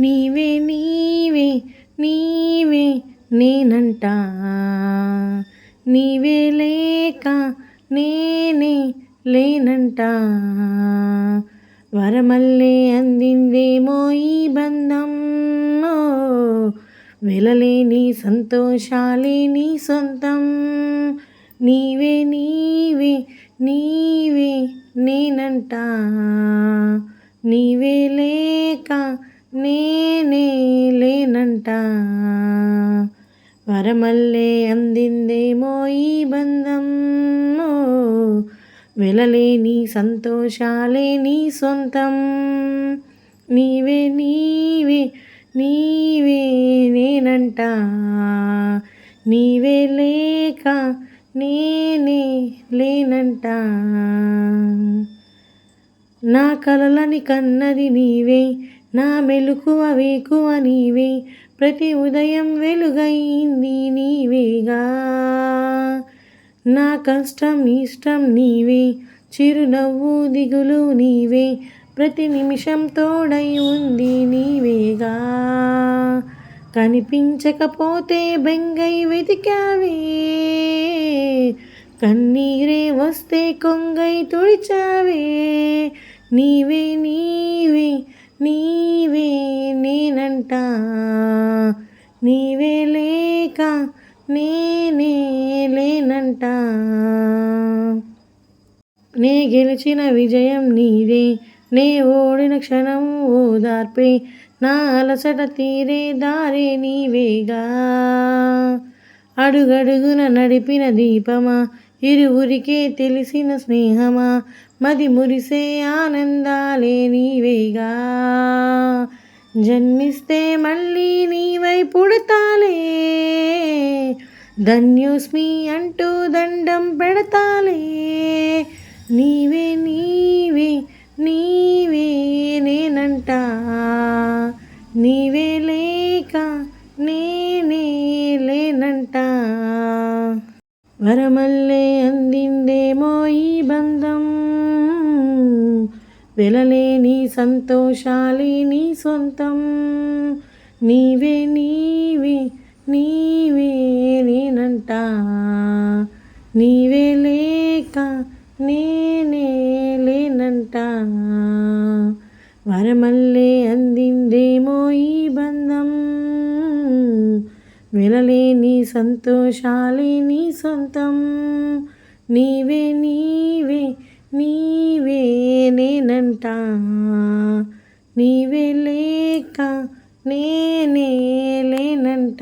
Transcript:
నీవే నీవే నీవే నేనంట. నీవే లేక నేనే లేనంట. వరమల్లే అందిందేమో ఈ బంధం. ఓ, వెలలేని సంతోషాలే నీ సొంతం. నీవే నీవే నీవే నేనంట. నీవే లే నేనే లేనంట వరమల్లే అందిందేమో ఈ బంధం ఓ, వెలలేని సంతోషాలే నీ సొంతం. నీవే నీవే నీవే నేనంట నీవే లేక నేనే లేనంట నా కలలని కన్నది నీవే నా మెలుకువ వేకువ నీవే ప్రతి ఉదయం వెలుగైంది నీవేగా. నా కష్టం ఇష్టం నీవే చిరునవ్వు దిగులు నీవే ప్రతి నిమిషం తోడై ఉంది నీవేగా. కనిపించకపోతే బెంగై వెతికావే కన్నీరే వస్తే కొంగై తుడిచావే నీవే నీ నీవే నేనంట. నీవే లేక నేనే లేనంట. నే గెలిచిన విజయం నీదే. నే ఓడిన క్షణం ఓదార్పే నా అలసట తీరే దారే నీవేగా. అడుగడుగున నడిపిన దీపమా. ఇరువురికే తెలిసిన స్నేహమా. మది మురిసే ఆనందాలే నీవేగా. జన్మిస్తే మళ్ళీ నీవై పుడతాలే. ధన్యోస్మి అంటూ దండం పెడతాలే. నీవే నీవే నీవే నేనంట. నీవే లేక నేనే లేనంట. వరమల్లే అందిందేమో ఈ బంధం. వెలలేని సంతోషాలే నీ సొంతం. నీవే నీవే నీవే నేనంట. నీవే లేక నేనే లేనంట. వరమల్లే అందిందేమో ఈ బంధం. వెలలేని సంతోషాలే నీ సొంతం. నీవే నీవే నీవే నేనంట నీవే లేక నేనే లేనంట?